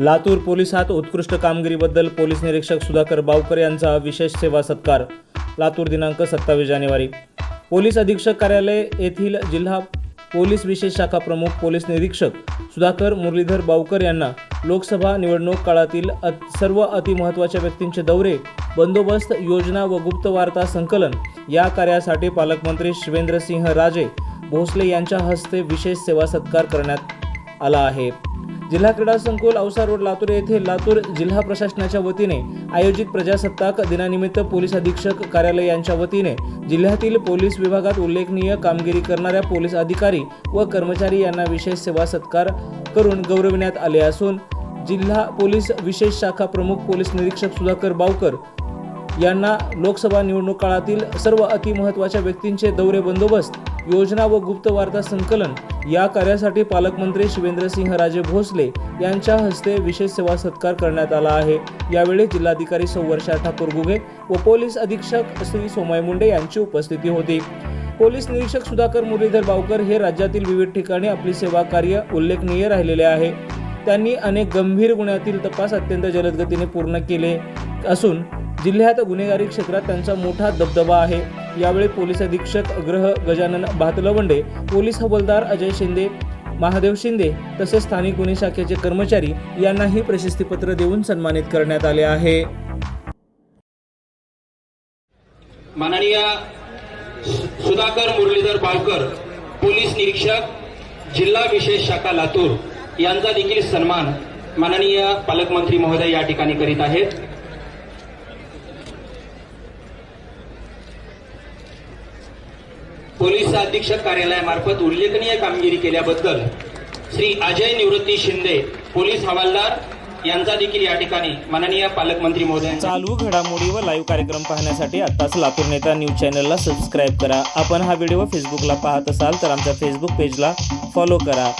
लातूर पोलिसात उत्कृष्ट कामगिरीबद्दल पोलीस निरीक्षक सुधाकर बावकर यांचा विशेष सेवा सत्कार लातूर दिनांक सत्तावीस जानेवारी. पोलीस अधीक्षक कार्यालय येथील जिल्हा पोलीस विशेष शाखा प्रमुख पोलीस निरीक्षक सुधाकर मुरलीधर बावकर यांना लोकसभा निवडणूक काळातील अत सर्व अतिमहत्त्वाच्या व्यक्तींचे दौरे बंदोबस्त योजना व गुप्त वार्ता संकलन या कार्यासाठी पालकमंत्री शिवेंद्रसिंह राजे भोसले यांच्या हस्ते विशेष सेवा सत्कार करण्यात आला आहे. जिल्हा क्रीडा संकुल औसा रोड लातूर येथे लातूर जिल्हा प्रशासनाच्या वतीने आयोजित प्रजासत्ताक दिनानिमित्त पोलीस अधीक्षक कार्यालय यांच्या वतीने जिल्ह्यातील पोलीस विभागात उल्लेखनीय कामगिरी करणाऱ्या पोलीस अधिकारी व कर्मचारी यांना विशेष सेवा सत्कार करून गौरविण्यात आले असून जिल्हा पोलीस विशेष शाखा प्रमुख पोलीस निरीक्षक सुधाकर बावकर यांना लोकसभा निवडणूक काळातील सर्व अतिमहत्वाच्या व्यक्तींचे दौरे बंदोबस्त योजना व गुप्त वार्ता संकलन या कार्यासाठी पालकमंत्री शिवेंद्रसिंह राजे भोसले यांच्या हस्ते विशेष सेवा सत्कार करण्यात आला आहे. यावेळी जिल्हाधिकारी सौवर्षा ठाकूर गुगे व पोलीस अधीक्षक श्री सोमय मुंडे यांची उपस्थिती होती. पोलीस निरीक्षक सुधाकर मुरलीधर बावकर हे राज्यातील विविध ठिकाणी आपली सेवा कार्य उल्लेखनीय राहिलेले आहे. त्यांनी अनेक गंभीर गुन्ह्यातील तपास अत्यंत जलद गतीने पूर्ण केले असून जिल्ह्यात गुन्हेगारी क्षेत्रात त्यांचा मोठा दबदबा आहे. यावेळी पोलीस अधीक्षक अग्रह गजानन भातलवंडे पोलीस हवालदार अजय शिंदे महादेव शिंदे तसेच स्थानिक गुन्हे शाखेचे कर्मचारी यांनाही प्रशस्तीपत्र देऊन सन्मानित करण्यात आले आहे. माननीय सुधाकर मुरलीधर बावकर पोलीस निरीक्षक जिल्हा विशेष शाखा लातूर यांचा देखील सन्मान माननीय पालकमंत्री महोदय या ठिकाणी करीत आहेत. पोलीस अधीक्षक कार्यालयामार्फत उल्लेखनीय कामगिरी केल्याबद्दल श्री अजय निवृत्ती शिंदे पोलीस हवालदार यांचा देखील या ठिकाणी माननीय पालकमंत्री महोदय. चालू घडामोडी व लाईव्ह कार्यक्रम पाहण्यासाठी आत्ताच लातूर नेता न्यूज चॅनलला सबस्क्राईब करा. आपण हा व्हिडिओ फेसबुकला पाहत असाल तर आमच्या फेसबुक पेजला फॉलो करा.